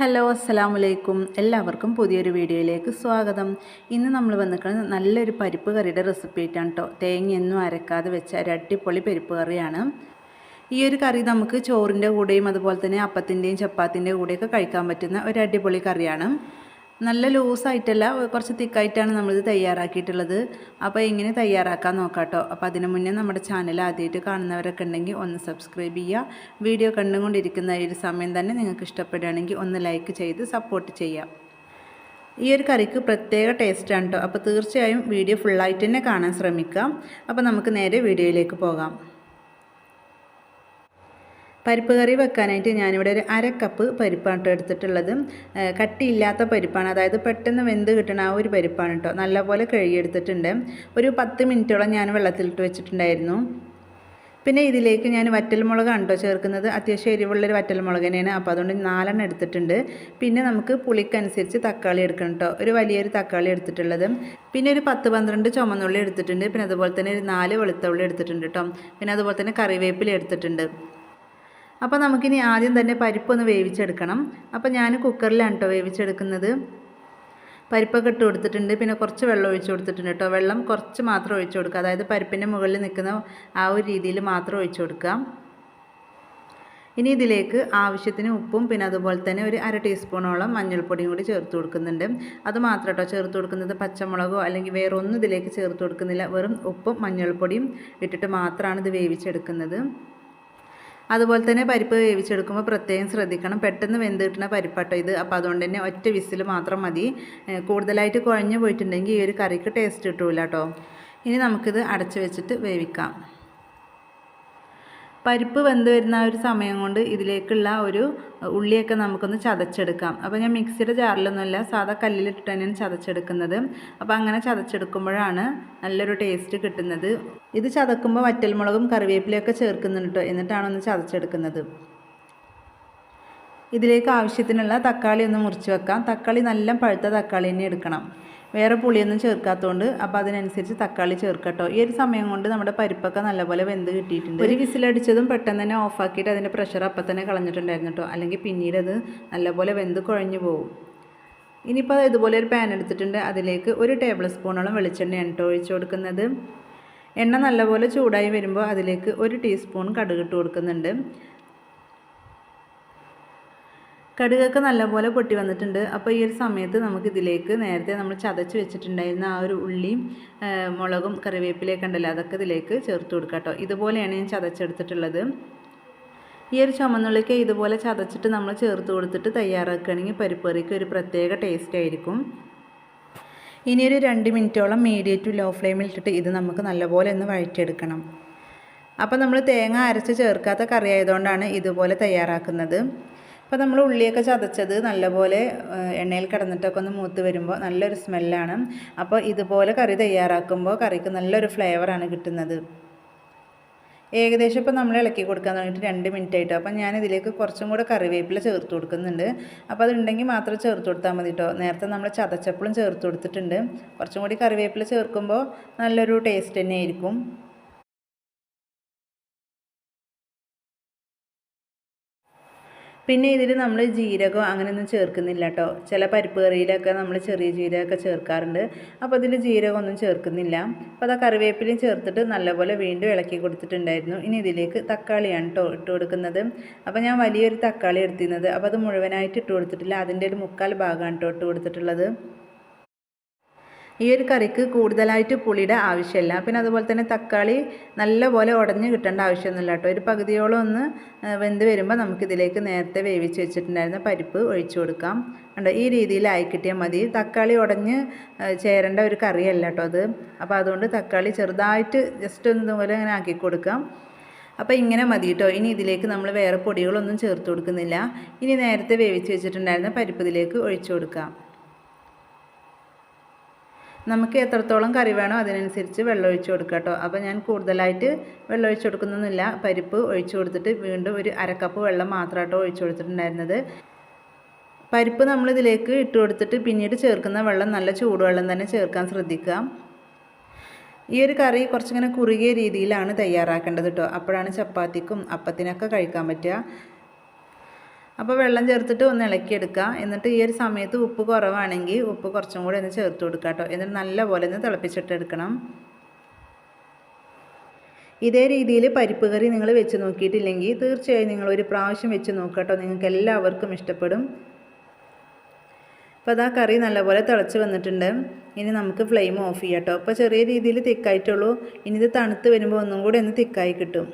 Hello അസ്സാം വലൈക്കും എല്ലാവർക്കും പുതിയൊരു വീഡിയോയിലേക്ക് സ്വാഗതം. ഇന്ന് നമ്മൾ വന്നിരിക്കുന്നത് നല്ലൊരു പരിപ്പ് കറിയുടെ റെസിപ്പി ആയിട്ടാണ് കേട്ടോ തേങ്ങയൊന്നും അരക്കാതെ വെച്ച ഒരു അടിപൊളി പരിപ്പ് കറിയാണ്. ഈ ഒരു കറി നമുക്ക് ചോറിന്റെ കൂടെയും അതുപോലെ തന്നെ അപ്പത്തിന്റെയും ചപ്പാത്തിന്റെ കൂടെയൊക്കെ കഴിക്കാൻ പറ്റുന്ന ഒരു അടിപൊളി കറിയാണ്. നല്ല ലൂസായിട്ടല്ല കുറച്ച് തിക്കായിട്ടാണ് നമ്മളിത് തയ്യാറാക്കിയിട്ടുള്ളത്. അപ്പോൾ ഇങ്ങനെ തയ്യാറാക്കാൻ നോക്കാം കേട്ടോ അപ്പോൾ അതിന് മുന്നേ നമ്മുടെ ചാനൽ ആദ്യമായിട്ട് കാണുന്നവരൊക്കെ ഉണ്ടെങ്കിൽ ഒന്ന് സബ്സ്ക്രൈബ് ചെയ്യുക. വീഡിയോ കണ്ടുകൊണ്ടിരിക്കുന്ന ഈ ഒരു സമയം തന്നെ നിങ്ങൾക്ക് ഇഷ്ടപ്പെടുകയാണെങ്കിൽ ഒന്ന് ലൈക്ക് ചെയ്ത് സപ്പോർട്ട് ചെയ്യാം ഈ ഒരു കറിക്ക് പ്രത്യേക ടേസ്റ്റാണ് കേട്ടോ അപ്പോൾ തീർച്ചയായും വീഡിയോ ഫുള്ളായിട്ട് തന്നെ കാണാൻ ശ്രമിക്കാം. അപ്പോൾ നമുക്ക് നേരെ വീഡിയോയിലേക്ക് പോകാം. പരിപ്പ് കറി വെക്കാനായിട്ട് ഞാനിവിടെ ഒരു അര കപ്പ് പരിപ്പാണ് എടുത്തിട്ടുള്ളത്. കട്ടിയില്ലാത്ത പരിപ്പാണ്. അതായത് പെട്ടെന്ന് വെന്ത് കിട്ടണ ആ ഒരു പരിപ്പാണ് കേട്ടോ നല്ലപോലെ കഴുകിയെടുത്തിട്ടുണ്ട്. ഒരു പത്ത് മിനിറ്റോളം ഞാൻ വെള്ളത്തിലിട്ട് വെച്ചിട്ടുണ്ടായിരുന്നു. പിന്നെ ഇതിലേക്ക് ഞാൻ വറ്റൽമുളകാണ് കേട്ടോ ചേർക്കുന്നത്. അത്യാവശ്യം എരിവുള്ളൊരു വറ്റൽമുളക് തന്നെയാണ്. അപ്പോൾ അതുകൊണ്ട് നാലെണ്ണം എടുത്തിട്ടുണ്ട്. പിന്നെ നമുക്ക് പുളിക്കനുസരിച്ച് തക്കാളി എടുക്കണം കേട്ടോ ഒരു വലിയൊരു തക്കാളി എടുത്തിട്ടുള്ളത്. പിന്നെ ഒരു പത്ത് പന്ത്രണ്ട് ചുമന്നുള്ളി എടുത്തിട്ടുണ്ട്. പിന്നെ അതുപോലെ തന്നെ ഒരു നാല് വെളുത്തുള്ളി എടുത്തിട്ടുണ്ട് കേട്ടോ പിന്നെ അതുപോലെ തന്നെ കറിവേപ്പില എടുത്തിട്ടുണ്ട്. അപ്പോൾ നമുക്കിനി ആദ്യം തന്നെ പരിപ്പൊന്ന് വേവിച്ചെടുക്കണം. അപ്പോൾ ഞാൻ കുക്കറിലാണ് കേട്ടോ വേവിച്ചെടുക്കുന്നത്. പരിപ്പൊക്കെ ഇട്ട് കൊടുത്തിട്ടുണ്ട്. പിന്നെ കുറച്ച് വെള്ളം ഒഴിച്ച് കൊടുത്തിട്ടുണ്ട് കേട്ടോ വെള്ളം കുറച്ച് മാത്രം ഒഴിച്ച് കൊടുക്കുക. അതായത് പരിപ്പിന്റെ മുകളിൽ നിൽക്കുന്ന ആ ഒരു രീതിയിൽ മാത്രം ഒഴിച്ച് കൊടുക്കുക. ഇനി ഇതിലേക്ക് ആവശ്യത്തിന് ഉപ്പും പിന്നെ അതുപോലെ തന്നെ ഒരു അര ടീസ്പൂണോളം മഞ്ഞൾപ്പൊടിയും കൂടി ചേർത്ത് കൊടുക്കുന്നുണ്ട്. അത് മാത്രം കേട്ടോ ചേർത്ത് കൊടുക്കുന്നത് പച്ചമുളകോ അല്ലെങ്കിൽ വേറെ ഒന്നും ഇതിലേക്ക് ചേർത്ത് കൊടുക്കുന്നില്ല. വെറും ഉപ്പും മഞ്ഞൾപ്പൊടിയും ഇട്ടിട്ട് മാത്രമാണ് ഇത് വേവിച്ചെടുക്കുന്നത്. അതുപോലെ തന്നെ പരിപ്പ് വേവിച്ചെടുക്കുമ്പോൾ പ്രത്യേകം ശ്രദ്ധിക്കണം. പെട്ടെന്ന് വെന്ത് കിട്ടുന്ന ഇത്. അപ്പോൾ അതുകൊണ്ട് തന്നെ ഒറ്റ വിസിൽ മാത്രം മതി. കൂടുതലായിട്ട് കുഴഞ്ഞു പോയിട്ടുണ്ടെങ്കിൽ ഈ ഒരു കറിക്ക് ടേസ്റ്റ് കിട്ടൂല കേട്ടോ ഇനി നമുക്കിത് അടച്ച് വെച്ചിട്ട് വേവിക്കാം. പരിപ്പ് വെന്ത് വരുന്ന ആ ഒരു സമയം കൊണ്ട് ഇതിലേക്കുള്ള ഒരു ഉള്ളിയൊക്കെ നമുക്കൊന്ന് ചതച്ചെടുക്കാം. അപ്പോൾ ഞാൻ മിക്സിയുടെ ജാറിലൊന്നുമല്ല സാധാ കല്ലിലിട്ട് തന്നെയാണ് ചതച്ചെടുക്കുന്നത്. അപ്പോൾ അങ്ങനെ ചതച്ചെടുക്കുമ്പോഴാണ് നല്ലൊരു ടേസ്റ്റ് കിട്ടുന്നത്. ഇത് ചതക്കുമ്പോൾ വറ്റൽമുളകും കറിവേപ്പിലയൊക്കെ ചേർക്കുന്നുണ്ട് കേട്ടോ എന്നിട്ടാണ് ഒന്ന് ചതച്ചെടുക്കുന്നത്. ഇതിലേക്ക് ആവശ്യത്തിനുള്ള തക്കാളി ഒന്ന് മുറിച്ച് വെക്കാം. തക്കാളി നല്ല പഴുത്ത തക്കാളി തന്നെ എടുക്കണം. വേറെ പുളിയൊന്നും ചേർക്കാത്തതുകൊണ്ട് അപ്പോൾ അതിനനുസരിച്ച് തക്കാളി ചേർക്കട്ടോ. ഈ ഒരു സമയം കൊണ്ട് നമ്മുടെ പരിപ്പൊക്കെ നല്ലപോലെ വെന്ത് കിട്ടിയിട്ടുണ്ട്. ഒരു വിസിലടിച്ചതും പെട്ടെന്ന് തന്നെ ഓഫാക്കിയിട്ട് അതിന്റെ പ്രഷർ അപ്പം തന്നെ കളഞ്ഞിട്ടുണ്ടായിരുന്നു കേട്ടോ അല്ലെങ്കിൽ പിന്നീട് അത് നല്ലപോലെ വെന്ത് കുഴഞ്ഞു പോകും ഇനിയിപ്പോൾ ഇതുപോലെ ഒരു പാൻ എടുത്തിട്ടുണ്ട്. അതിലേക്ക് ഒരു ടേബിൾ സ്പൂണോളം വെളിച്ചെണ്ണയാണ് കേട്ടോ ഒഴിച്ച് കൊടുക്കുന്നത്. എണ്ണ നല്ലപോലെ ചൂടായി വരുമ്പോൾ അതിലേക്ക് ഒരു ടീസ്പൂൺ കടുക് ഇട്ട് കൊടുക്കുന്നുണ്ട്. കടുകൊക്കെ നല്ലപോലെ പൊട്ടി വന്നിട്ടുണ്ട്. അപ്പോൾ ഈ ഒരു സമയത്ത് നമുക്ക് ഇതിലേക്ക് നേരത്തെ നമ്മൾ ചതച്ച് വെച്ചിട്ടുണ്ടായിരുന്ന ആ ഒരു ഉള്ളിയും മുളകും കറിവേപ്പിലയൊക്കെ ഉണ്ടല്ലോ അതൊക്കെ ഇതിലേക്ക് ചേർത്ത് കൊടുക്കാം കേട്ടോ. ഇതുപോലെയാണ് ഞാൻ ചതച്ചെടുത്തിട്ടുള്ളത്. ഈ ഒരു ചുമന്നുള്ളിക്ക് ഇതുപോലെ ചതച്ചിട്ട് നമ്മൾ ചേർത്ത് കൊടുത്തിട്ട് തയ്യാറാക്കുകയാണെങ്കിൽ പരിപ്പറിക്ക് ഒരു പ്രത്യേക ടേസ്റ്റ് ആയിരിക്കും. ഇനിയൊരു രണ്ട് മിനിറ്റോളം മീഡിയം ടു ലോ ഫ്ലെയിമിൽ ഇട്ടിട്ട് ഇത് നമുക്ക് നല്ലപോലെ ഒന്ന് വഴറ്റിയെടുക്കണം. അപ്പോൾ നമ്മൾ തേങ്ങ അരച്ച് ചേർക്കാത്ത കറി ആയതുകൊണ്ടാണ് ഇതുപോലെ തയ്യാറാക്കുന്നത്. അപ്പോൾ നമ്മൾ ഉള്ളിയൊക്കെ ചതച്ചത് നല്ലപോലെ എണ്ണയിൽ കിടന്നിട്ടൊക്കെ ഒന്ന് മൂത്ത് വരുമ്പോൾ നല്ലൊരു സ്മെല്ലാണ്. അപ്പോൾ ഇതുപോലെ കറി തയ്യാറാക്കുമ്പോൾ കറിക്ക് നല്ലൊരു ഫ്ലേവറാണ് കിട്ടുന്നത്. ഏകദേശം ഇപ്പോൾ നമ്മൾ ഇളക്കി കൊടുക്കാൻ തുടങ്ങിയിട്ട് രണ്ട് മിനിറ്റ് ആയിട്ടോ. അപ്പം ഞാൻ ഇതിലേക്ക് കുറച്ചും കൂടെ കറിവേപ്പില ചേർത്ത് കൊടുക്കുന്നുണ്ട്. അപ്പോൾ അതുണ്ടെങ്കിൽ മാത്രം ചേർത്ത് കൊടുത്താൽ മതി കേട്ടോ നേരത്തെ നമ്മൾ ചതച്ചപ്പോഴും ചേർത്ത് കൊടുത്തിട്ടുണ്ട്. കുറച്ചും കൂടി കറിവേപ്പില ചേർക്കുമ്പോൾ നല്ലൊരു ടേസ്റ്റ് തന്നെ ആയിരിക്കും പിന്നെ ഇതിൽ നമ്മൾ ജീരകം അങ്ങനെയൊന്നും ചേർക്കുന്നില്ല കേട്ടോ ചില പരിപ്പ് കറിയിലൊക്കെ നമ്മൾ ചെറിയ ജീരകമൊക്കെ ചേർക്കാറുണ്ട്. അപ്പോൾ അതിൽ ജീരകമൊന്നും ചേർക്കുന്നില്ല. അപ്പോൾ അത് കറിവേപ്പിലയും ചേർത്തിട്ട് നല്ലപോലെ വീണ്ടും ഇളക്കി കൊടുത്തിട്ടുണ്ടായിരുന്നു. ഇനി ഇതിലേക്ക് തക്കാളിയാണ് കേട്ടോ ഇട്ട് കൊടുക്കുന്നത്. അപ്പോൾ ഞാൻ വലിയൊരു തക്കാളി എടുത്തിരുന്നത്. അപ്പോൾ അത് മുഴുവനായിട്ട് ഇട്ട് കൊടുത്തിട്ടില്ല. അതിന്റെ ഒരു മുക്കാൽ ഭാഗമാണ് കേട്ടോ ഇട്ട് കൊടുത്തിട്ടുള്ളത്. ഈ ഒരു കറിക്ക് കൂടുതലായിട്ട് പുളിയുടെ ആവശ്യമില്ല. പിന്നെ അതുപോലെ തന്നെ തക്കാളി നല്ലപോലെ ഉടഞ്ഞ് കിട്ടേണ്ട ആവശ്യമൊന്നുമില്ല കേട്ടോ. ഒരു പകുതിയോളം ഒന്ന് വെന്ത് വരുമ്പോൾ നമുക്കിതിലേക്ക് നേരത്തെ വേവിച്ച് വെച്ചിട്ടുണ്ടായിരുന്ന പരിപ്പ് ഒഴിച്ചു കൊടുക്കാം. കണ്ടോ? ഈ രീതിയിലായി കിട്ടിയാൽ മതി. തക്കാളി ഉടഞ്ഞ് ചേരേണ്ട ഒരു കറിയല്ല കേട്ടോ അത്. അപ്പോൾ അതുകൊണ്ട് തക്കാളി ചെറുതായിട്ട് ജസ്റ്റ് ഒന്ന് ഇതുപോലെ ഇങ്ങനെ ആക്കി കൊടുക്കാം. അപ്പോൾ ഇങ്ങനെ മതി കേട്ടോ. ഇനി ഇതിലേക്ക് നമ്മൾ വേറെ പൊടികളൊന്നും ചേർത്ത് കൊടുക്കുന്നില്ല. ഇനി നേരത്തെ വേവിച്ച് വെച്ചിട്ടുണ്ടായിരുന്ന പരിപ്പ് ഇതിലേക്ക് ഒഴിച്ചു കൊടുക്കാം. നമുക്ക് എത്രത്തോളം കറി വേണോ അതിനനുസരിച്ച് വെള്ളം ഒഴിച്ച് കൊടുക്കുക കേട്ടോ. അപ്പോൾ ഞാൻ കൂടുതലായിട്ട് വെള്ളം ഒഴിച്ച് കൊടുക്കുന്നൊന്നുമില്ല. പരിപ്പ് ഒഴിച്ച് കൊടുത്തിട്ട് വീണ്ടും ഒരു അരക്കപ്പ് വെള്ളം മാത്രമായിട്ടോ ഒഴിച്ച് കൊടുത്തിട്ടുണ്ടായിരുന്നത്. പരിപ്പ് നമ്മൾ ഇതിലേക്ക് ഇട്ട് കൊടുത്തിട്ട് പിന്നീട് ചേർക്കുന്ന വെള്ളം നല്ല ചൂടുവെള്ളം തന്നെ ചേർക്കാൻ ശ്രദ്ധിക്കുക. ഈ ഒരു കറി കുറച്ചിങ്ങനെ കുറുകിയ രീതിയിലാണ് തയ്യാറാക്കേണ്ടത് കേട്ടോ. അപ്പോഴാണ് ചപ്പാത്തിക്കും അപ്പത്തിനൊക്കെ കഴിക്കാൻ പറ്റുക. അപ്പോൾ വെള്ളം ചേർത്തിട്ട് ഒന്ന് ഇളക്കിയെടുക്കുക. എന്നിട്ട് ഈ ഒരു സമയത്ത് ഉപ്പ് കുറവാണെങ്കിൽ ഉപ്പ് കുറച്ചും കൂടി ഒന്ന് ചേർത്ത് കൊടുക്കുക കേട്ടോ എന്നിട്ട് നല്ലപോലെ ഒന്ന് തിളപ്പിച്ചിട്ടെടുക്കണം ഇതേ രീതിയിൽ പരിപ്പ് കറി നിങ്ങൾ വെച്ച് നോക്കിയിട്ടില്ലെങ്കിൽ തീർച്ചയായും നിങ്ങൾ ഒരു പ്രാവശ്യം വെച്ച് നോക്കട്ടോ നിങ്ങൾക്ക് എല്ലാവർക്കും ഇഷ്ടപ്പെടും. അപ്പോൾ അതാ കറി നല്ലപോലെ തിളച്ച് വന്നിട്ടുണ്ട്. ഇനി നമുക്ക് ഫ്ലെയിം ഓഫ് ചെയ്യാം കേട്ടോ അപ്പോൾ ചെറിയ രീതിയിൽ തിക്കായിട്ടുള്ളൂ. ഇനി ഇത് തണുത്ത് വരുമ്പോൾ ഒന്നും കൂടി ഒന്ന് തിക്കായി കിട്ടും.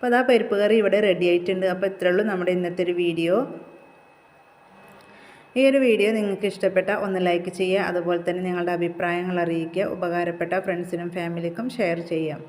അപ്പോൾ അതാ പരിപ്പ് കറി ഇവിടെ റെഡി ആയിട്ടുണ്ട്. അപ്പോൾ ഇത്രയേ ഉള്ളൂ നമ്മുടെ ഇന്നത്തെ ഒരു വീഡിയോ ഈ ഒരു വീഡിയോ നിങ്ങൾക്ക് ഇഷ്ടപ്പെട്ട ഒന്ന് ലൈക്ക് ചെയ്യുക. അതുപോലെ തന്നെ നിങ്ങളുടെ അഭിപ്രായങ്ങൾ അറിയിക്കുക. ഉപകാരപ്പെട്ട ഫ്രണ്ട്സിനും ഫാമിലിക്കും ഷെയർ ചെയ്യാം